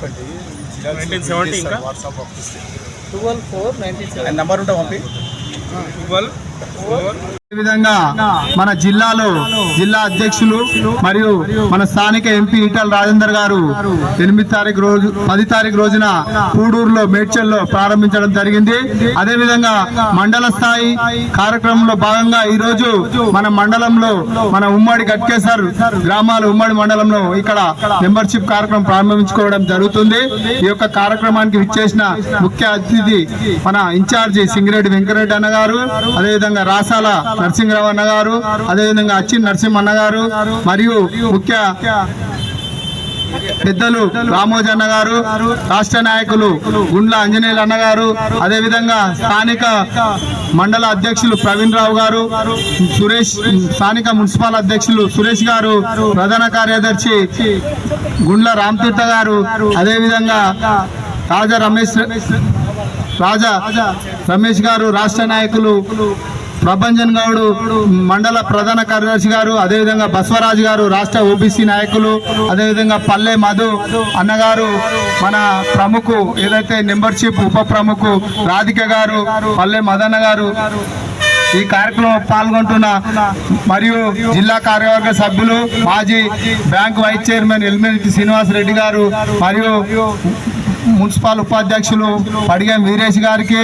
ఒక్కటి nineteen seventy ఇంకా? WhatsApp పంపిస్తే ట్వెల్వ్ ఫోర్ నైన్టీన్ ఆయన నంబర్ ఉంటే పంపి ట్వెల్వ్ విధంగా మన జిల్లాలో జిల్లా అధ్యక్షులు మరియు మన స్థానిక ఎంపీ ఈటల రాజేందర్ గారు ఎనిమిది తారీఖు రోజు పది తారీఖు రోజున పూడూరులో మేడ్చల్లో ప్రారంభించడం జరిగింది. అదే విధంగా మండల స్థాయి కార్యక్రమంలో భాగంగా ఈ రోజు మన మండలంలో మన ఉమ్మడి గట్కేసర్ గ్రామాలు ఉమ్మడి మండలంలో ఇక్కడ మెంబర్షిప్ కార్యక్రమం ప్రారంభించుకోవడం జరుగుతుంది. ఈ యొక్క కార్యక్రమానికి విచ్చేసిన ముఖ్య అతిథి మన ఇన్ఛార్జి సింగిరెడ్డి వెంకరెడ్డి అన్న గారు. అదేవిధంగా రాసాల నరసింహరావు అన్న గారు అదేవిధంగా అచ్చి నరసింహన్న గారు మరియు ముఖ్య పెద్దలు రామోజీ అన్న గారు రాష్ట్ర నాయకులు గుండ్ల ఆంజనేయులు అన్న గారు అదేవిధంగా స్థానిక మండల అధ్యక్షులు ప్రవీణ్ రావు గారు సురేష్ స్థానిక మున్సిపల్ అధ్యక్షులు సురేష్ గారు ప్రధాన కార్యదర్శి గుండ్ల రామతీర్థ గారు అదేవిధంగా రాజా రమేష్ రాజా రమేష్ గారు రాష్ట్ర నాయకులు ప్రభంజన్ గౌడ్ మండల ప్రధాన కార్యదర్శి గారు అదేవిధంగా బస్వరాజ్ గారు రాష్ట్ర ఓబీసీ నాయకులు అదేవిధంగా పల్లె మధు అన్నగారు మన ప్రముఖ ఏదైతే మెంబర్షిప్ ఉప ప్రముఖ రాధిక గారు పల్లె మదన్న గారు ఈ కార్యక్రమం పాల్గొంటున్న మరియు జిల్లా కార్యవర్గ సభ్యులు మాజీ bank vice chairman Elmireddy Srinivas Reddy గారు మరియు మున్సిపల్ ఉపాధ్యక్షులు పడిగం వీరేష్ గారికి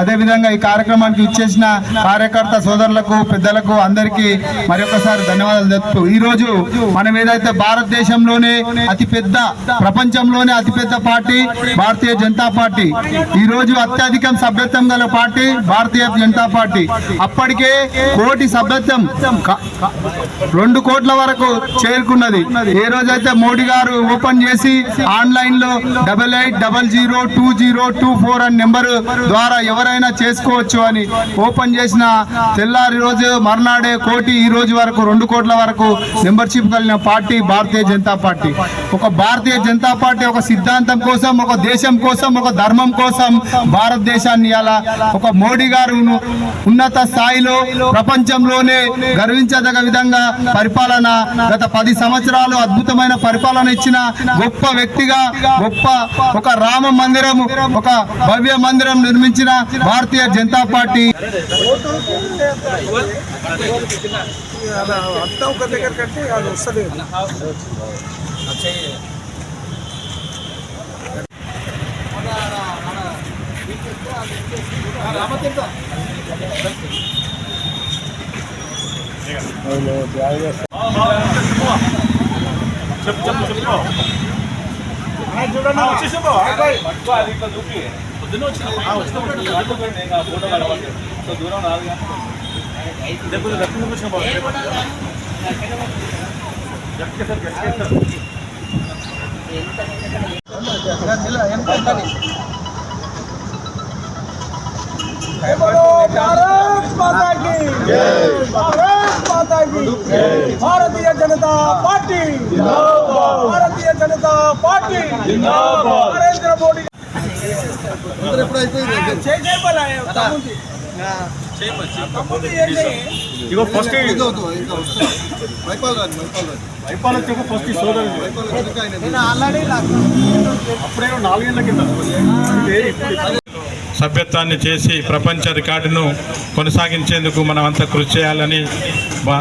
అదేవిధంగా ఈ కార్యక్రమానికి ఇచ్చేసిన కార్యకర్త సోదరులకు పెద్దలకు అందరికీ మరొకసారి ధన్యవాదాలు తెలుపుతూ ఈ రోజు మనం ఏదైతే భారతదేశంలోనే అతిపెద్ద ప్రపంచంలోనే అతిపెద్ద పార్టీ భారతీయ జనతా పార్టీ ఈ రోజు అత్యధికం సభ్యత్వం గల పార్టీ భారతీయ జనతా పార్టీ. అప్పటికే కోటి సభ్యత్వం రెండు కోట్ల వరకు చేరుకున్నది. ఏ రోజైతే మోడీ గారు ఓపెన్ చేసి ఆన్లైన్లో double eight double zero two zero two four అనే నెంబర్ ద్వారా ఎవరైనా చేసుకోవచ్చు అని ఓపెన్ చేసిన తెల్లారి రోజు మర్నాడే కోటి ఈ రోజు వరకు రెండు కోట్ల వరకు మెంబర్షిప్ కలిగిన పార్టీ భారతీయ జనతా పార్టీ. ఒక భారతీయ జనతా పార్టీ ఒక సిద్ధాంతం కోసం ఒక దేశం కోసం ఒక ధర్మం కోసం భారతదేశాన్ని అలా ఒక మోడీ గారు ఉన్నత స్థాయిలో ప్రపంచంలోనే గర్వించదగ విధంగా పరిపాలన గత పది సంవత్సరాలు అద్భుతమైన పరిపాలన ఇచ్చిన గొప్ప వ్యక్తిగా గొప్ప ఒక రామ మందిరం ఒక భవ్య మందిరం నిర్మించిన భారతీయ జనతా పార్టీ. అంతా ఒక దగ్గర కంటే అది వస్తుంది చెప్పు చెప్పు చెప్పు చూడండి వచ్చేసాం పొద్దున్న వచ్చిన దూరం రాదు దగ్గర దక్కున కూర్చున్న బాబు గట్టిగా సార్ గట్టిగా సార్ ఎంత ఎంత भारत माता की जय भारत భారతీయ జనతా పార్టీ. భారతీయ జనతా పార్టీ. నరేంద్ర మోడీ? ఇగో ఫస్ట్ వైపాల చెప్పు ఫస్ట్ ఈ సోదరు అప్పుడే నాలుగేళ్ళ కింద. సభ్యత్వాన్ని చేసి ప్రపంచ రికార్డును కొనసాగించేందుకు మనం అంతా కృషి చేయాలని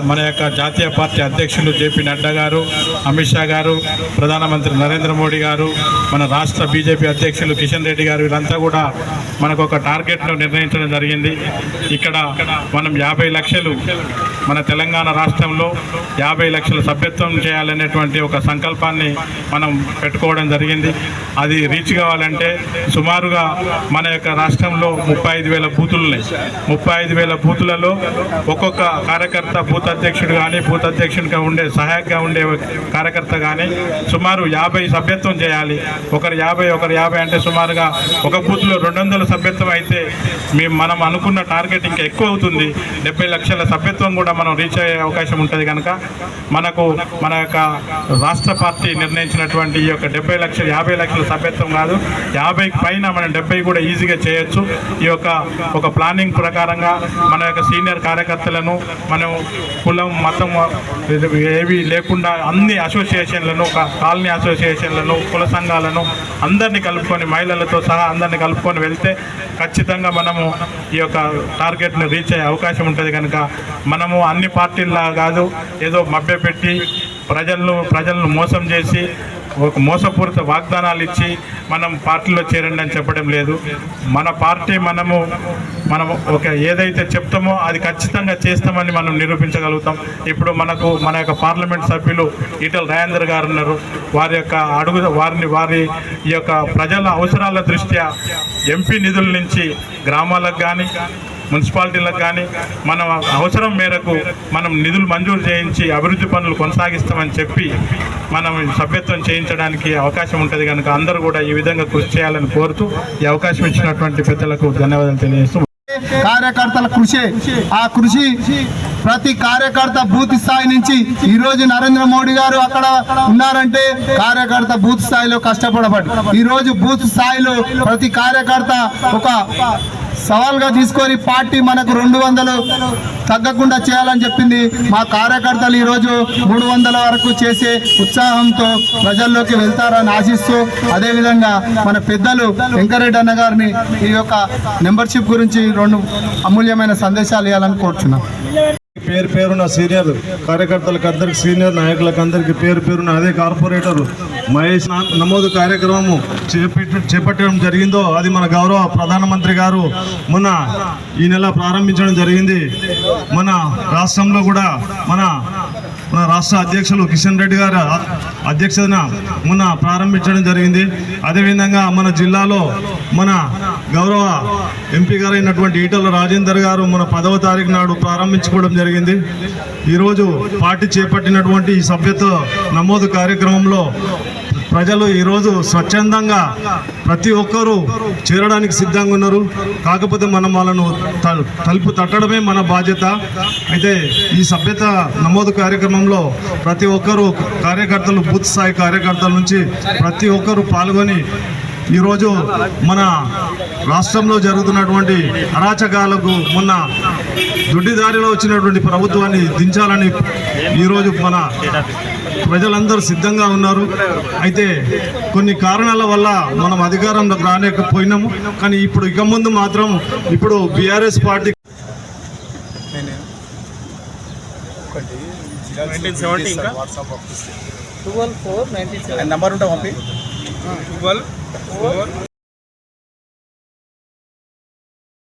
మన యొక్క జాతీయ పార్టీ అధ్యక్షులు జేపీ నడ్డా గారు అమిత్ షా గారు ప్రధానమంత్రి నరేంద్ర మోడీ గారు మన రాష్ట్ర బీజేపీ అధ్యక్షులు కిషన్ రెడ్డి గారు వీళ్ళంతా కూడా మనకు ఒక టార్గెట్ను నిర్ణయించడం జరిగింది. ఇక్కడ మనం యాభై లక్షలు మన తెలంగాణ రాష్ట్రంలో యాభై లక్షల సభ్యత్వం చేయాలనేటువంటి ఒక సంకల్పాన్ని మనం పెట్టుకోవడం జరిగింది. అది రీచ్ కావాలంటే సుమారుగా మన యొక్క రాష్ట్రంలో ముప్పై ఐదు వేల బూతులు ఉన్నాయి ముప్పై ఐదు వేల బూతులలో ఒక్కొక్క కార్యకర్త బూత్ అధ్యక్షుడు కానీ బూత్ అధ్యక్షుడిగా ఉండే సహాయకగా ఉండే కార్యకర్త కానీ సుమారు యాభై సభ్యత్వం చేయాలి. ఒకరు యాభై ఒకరు యాభై అంటే సుమారుగా ఒక బూత్లో రెండు వందల సభ్యత్వం అయితే మేము మనం అనుకున్న టార్గెట్ ఇంకా ఎక్కువ అవుతుంది. డెబ్బై లక్షల సభ్యత్వం కూడా మనం రీచ్ అయ్యే అవకాశం ఉంటుంది కనుక మనకు మన యొక్క రాష్ట్ర పార్టీ నిర్ణయించినటువంటి ఈ యొక్క డెబ్బై లక్షల యాభై లక్షల సభ్యత్వం కాదు. యాభై పైన మనం డెబ్బై కూడా ఈజీగా చేయ చేయొచ్చు. ఈ యొక్క ఒక ప్లానింగ్ ప్రకారంగా మన యొక్క సీనియర్ కార్యకర్తలను మనం కులం మతం ఏవి లేకుండా అన్ని అసోసియేషన్లను కాలనీ అసోసియేషన్లను కుల సంఘాలను అందరినీ కలుపుకొని మహిళలతో సహా అందరినీ కలుపుకొని వెళ్తే ఖచ్చితంగా మనము ఈ యొక్క టార్గెట్ను రీచ్ అయ్యే అవకాశం ఉంటుంది కనుక మనము అన్ని పార్టీల్లా కాదు ఏదో మభ్యపెట్టి ప్రజలను ప్రజలను మోసం చేసి ఒక మోసపూరిత వాగ్దానాలు ఇచ్చి మనం పార్టీలో చేరండి అని చెప్పడం లేదు. మన పార్టీ మనము మనము ఒక ఏదైతే చెప్తామో అది ఖచ్చితంగా చేస్తామని మనం నిరూపించగలుగుతాం. ఇప్పుడు మనకు మన యొక్క పార్లమెంట్ సభ్యులు ఈటల రాజేందర్ గారు ఉన్నారు. వారి యొక్క అడుగు వారిని వారి ఈ యొక్క ప్రజల అవసరాల దృష్ట్యా ఎంపీ నిధుల నుంచి గ్రామాలకు కానీ మున్సిపాలిటీలకు కానీ మనం అవసరం మేరకు మనం నిధులు మంజూరు చేయించి అభివృద్ధి పనులు కొనసాగిస్తామని చెప్పి మనం సభ్యత్వం చేయించడానికి అవకాశం ఉంటుంది కనుక అందరూ కూడా ఈ విధంగా కృషి చేయాలని కోరుతూ ఈ అవకాశం ఇచ్చినటువంటి పెద్దలకు ధన్యవాదాలు తెలియజేస్తూ కార్యకర్తల కృషి. ఆ కృషి ప్రతి కార్యకర్త బూత్ స్థాయి నుంచి ఈ రోజు నరేంద్ర మోడీ గారు అక్కడ ఉన్నారంటే కార్యకర్త బూత్ స్థాయిలో కష్టపడబడి. ఈ రోజు బూత్ స్థాయిలో ప్రతి కార్యకర్త ఒక సవాల్గా తీసుకొని పార్టీ మనకు రెండు వందలు తగ్గకుండా చేయాలని చెప్పింది. మా కార్యకర్తలు ఈరోజు మూడు వందల వరకు చేసే ఉత్సాహంతో ప్రజల్లోకి వెళ్తారని ఆశిస్తూ అదేవిధంగా మన పెద్దలు వెంకరెడ్డి అన్న గారిని ఈ యొక్క మెంబర్షిప్ గురించి రెండు అమూల్యమైన సందేశాలు ఇవ్వాలని కోరుచున్నాం. పేరు పేరున సీనియర్ కార్యకర్తలకు అందరికి సీనియర్ నాయకులకు అందరికి పేరు పేరున అదే కార్పొరేటర్ మహేష్ నమోదు కార్యక్రమము చేపట్టి చేపట్టడం జరిగిందో అది మన గౌరవ ప్రధానమంత్రి గారు మొన్న ఈ నెల ప్రారంభించడం జరిగింది. మన రాష్ట్రంలో కూడా మన మన రాష్ట్ర అధ్యక్షులు కిషన్ రెడ్డి గారు అధ్యక్షతన మొన్న ప్రారంభించడం జరిగింది. అదేవిధంగా మన జిల్లాలో మన గౌరవ ఎంపీ గారైనటువంటి ఈటల రాజేందర్ గారు మన పదవ తారీఖు నాడు ప్రారంభించుకోవడం జరిగింది. ఈరోజు పార్టీ చేపట్టినటువంటి ఈ సభ్యత్వ నమోదు కార్యక్రమంలో ప్రజలు ఈరోజు స్వచ్ఛందంగా ప్రతి ఒక్కరూ చేరడానికి సిద్ధంగా ఉన్నారు. కాకపోతే మనం వాళ్ళను త- తలుపు తట్టడమే మన బాధ్యత. అయితే ఈ సభ్యత నమోదు కార్యక్రమంలో ప్రతి ఒక్కరూ కార్యకర్తలు బూత్ స్థాయి కార్యకర్తల నుంచి ప్రతి ఒక్కరూ పాల్గొని ఈరోజు మన రాష్ట్రంలో జరుగుతున్నటువంటి అరాచకాలకు మొన్న దొడ్డిదారిలో వచ్చినటువంటి ప్రభుత్వాన్ని దించాలని ఈరోజు మన ప్రజలందరూ సిద్ధంగా ఉన్నారు. అయితే కొన్ని కారణాల వల్ల మనం అధికారంలోకి రాలేకపోయినాము. కానీ ఇప్పుడు ఇక ముందు మాత్రం ఇప్పుడు బీఆర్ఎస్ పార్టీ నంబర్ ఉంటే పంపి? Twelve four